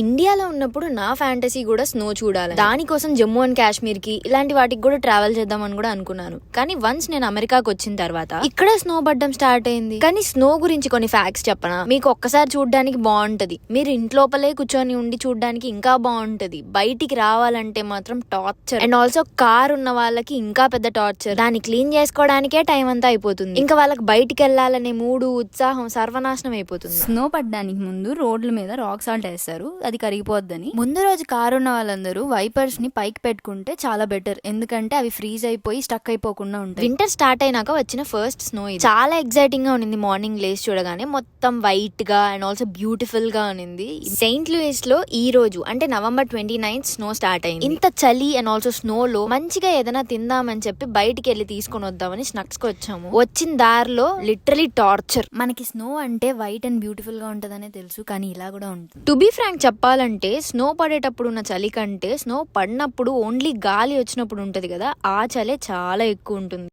ఇండియాలో ఉన్నప్పుడు నా ఫ్యాంటసీ కూడా స్నో చూడాలి. దానికోసం జమ్మూ అండ్ కాశ్మీర్కి ఇలాంటి వాటికి కూడా ట్రావెల్ చేద్దామని కూడా అనుకున్నాను. కానీ వన్స్ నేను అమెరికాకి వచ్చిన తర్వాత ఇక్కడ స్నో పడ్డం స్టార్ట్ అయింది. కానీ స్నో గురించి కొన్ని ఫ్యాక్ట్స్ చెప్పనా? మీకు ఒక్కసారి చూడడానికి బాగుంటది మీరు ఇంట్లోపలే కూర్చొని ఉండి చూడడానికి ఇంకా బాగుంటది బయటికి రావాలంటే మాత్రం టార్చర్. అండ్ ఆల్సో కార్ ఉన్న వాళ్ళకి ఇంకా పెద్ద టార్చర్. దాన్ని క్లీన్ చేసుకోవడానికే టైం అంతా అయిపోతుంది. ఇంకా వాళ్ళకి బయటికి వెళ్ళాలనే మూడు ఉత్సాహం సర్వనాశనం అయిపోతుంది. స్నో పడడానికి ముందు రోడ్ల మీద రాక్ సాల్ట్ వేస్తారు. అది కరిగిపోద్దని. ముందు రోజు కారు ఉన్న వాళ్ళందరూ వైపర్స్ని పైకి పెట్టుకుంటే చాలా బెటర్ ఎందుకంటే అవి ఫ్రీజ్ అయిపోయి స్టక్ అయిపోకుండా ఉంటాయి. వింటర్ స్టార్ట్ అయినాక వచ్చిన ఫస్ట్ స్నో ఇది. చాలా ఎక్సైటింగ్గా ఉన్నింది మార్నింగ్ లేస్ చూడగానే. మొత్తం వైట్గా అండ్ ఆల్సో బ్యూటిఫుల్గా ఉన్నింది. సెయింట్ లూయిస్లో ఈ రోజు అంటే November twenty ninth snow start అయింది. ఇంత చలి అండ్ ఆల్సో స్నో లో మంచిగా ఏదైనా తిందామని చెప్పి బయటికి వెళ్ళి తీసుకొని వద్దామని స్నక్స్కి వచ్చాము. వచ్చిన దారిలో లిటరలీ టార్చర్ మనకి స్నో అంటే వైట్ అండ్ బ్యూటిఫుల్గా ఉంటదనే తెలుసు కానీ ఇలా కూడా ఉంటుంది. టు బీ ఫ్రాంక్ చెప్పాలంటే స్నో పడేటప్పుడు ఉన్న చలి కంటే స్నో పడినప్పుడు ఓన్లీ గాలి వచ్చినప్పుడు ఉంటుంది కదా ఆ చలే చాలా ఎక్కువ ఉంటుంది.